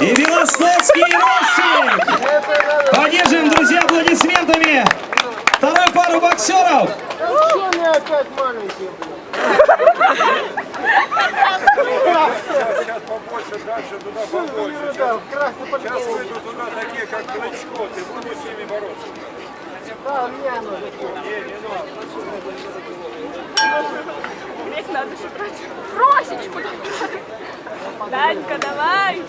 и Белостоцкий Ростик. Поддержим, друзья, аплодисментами вторую пару боксеров. Сейчас побольше, дальше туда побольше. Сейчас выйдут туда такие, как Кличко, ты с ними бороться. Да, мне оно зачем? Грех надо же брать. Росечку. Данька, давай.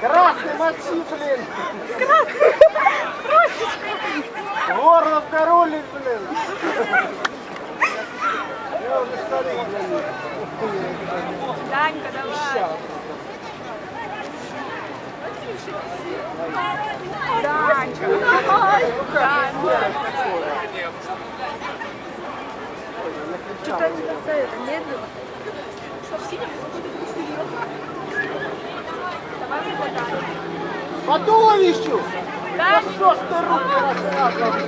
Красный мочи, блин. Красный. Горло в короле, блин. Я уже них. Данька, давай. Данька, давай. Что-то это медленно. Что, в синем? Давай его, Данька. По туловищу! Да, Что ж ты руки рассказываешь?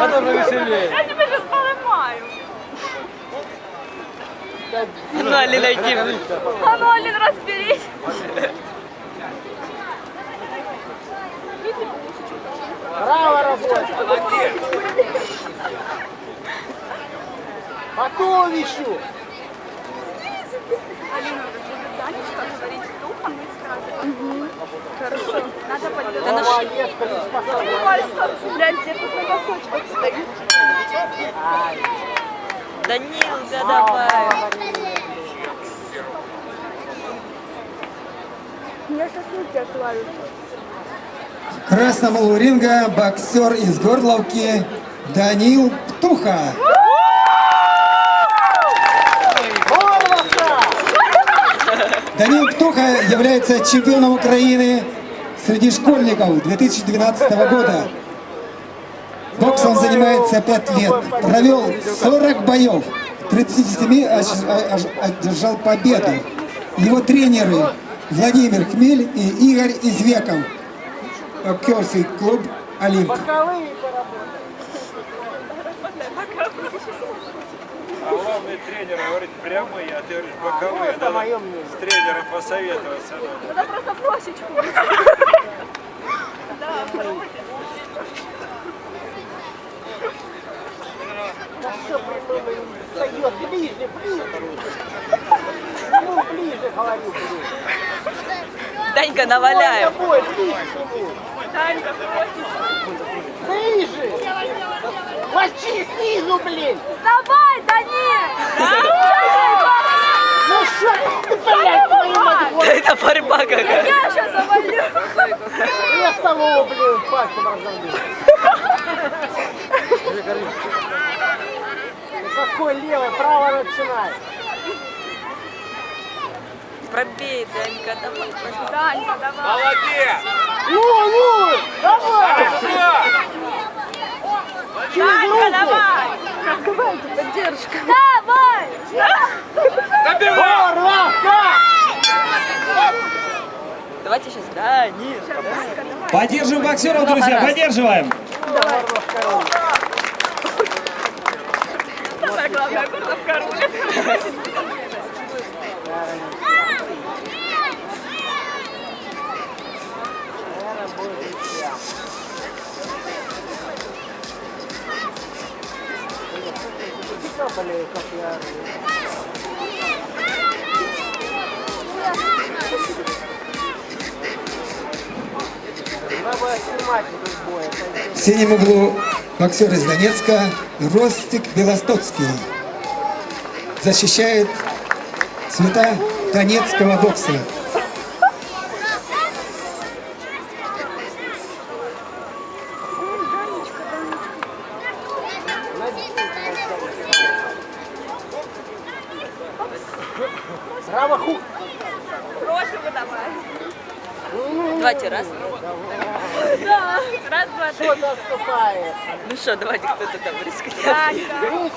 Это уже веселее. Я тебя сейчас поломаю. Ну, Алина, иди. А ну, Алин, разберись. Право работать! По туловищу! Алина, будет Данечка говорить духом и сразу. Хорошо. Надо. Молодец, блин, спасибо. Пальцем. Глянь, где тут на носочках стоит. Данилка, давай. Я сейчас руки отлавлю. Красном углу ринга боксер из Горловки Данил Птуха. Данил Птуха является чемпионом Украины среди школьников 2012 года. Боксом занимается 5 лет. Провел 40 боев. В 37 ож- ож- одержал победу. Его тренеры Владимир Хмель и Игорь Извеков. Боксерский клуб «Олимп». А главный тренер говорит прямые, а ты говоришь боковые. это Надо мое мнение. с тренером посоветоваться надо. Надо просто просечку. Да, все встает ближе, ближе. Ну, ближе, говорю, блин. Данька, наваляем. ближе. Данька. Ближе! Мочи снизу, блин! Давай, Данил! Ну что ты, блядь, твою мать, Это борьба какая. Я сейчас завалю. я с того, блин, разобью. Ну какой левый, право начинай. Пробей, Данька, давай. Данька, давай. Молодец! Ну, ну, давай! Через Данька, руку! давай. Поддержка. Давай. Горловка! Давайте сейчас, Данил. Поддержим боксеров, друзья, поддерживаем. Самое главное, горловка рулит. Наверное, будет Что, блин, как я... В синем углу боксер из Донецка Ростик Белостоцкий. Защищает цвета донецкого бокса. Право хук. Проще бы давай. Давайте, раз. Да. Раз, два, три. Кто наступает? Ну что, давайте, кто-то там рискнет. Ну,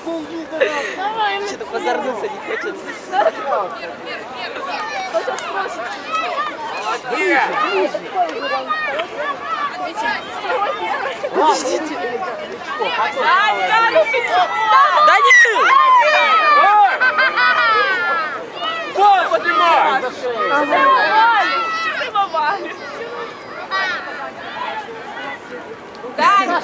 да, Что-то позорнуться не хочется. Сейчас просечку. Данька, ну ты чё? Данил! Вот, поднимай! Тримовали. Тримовали. Дань,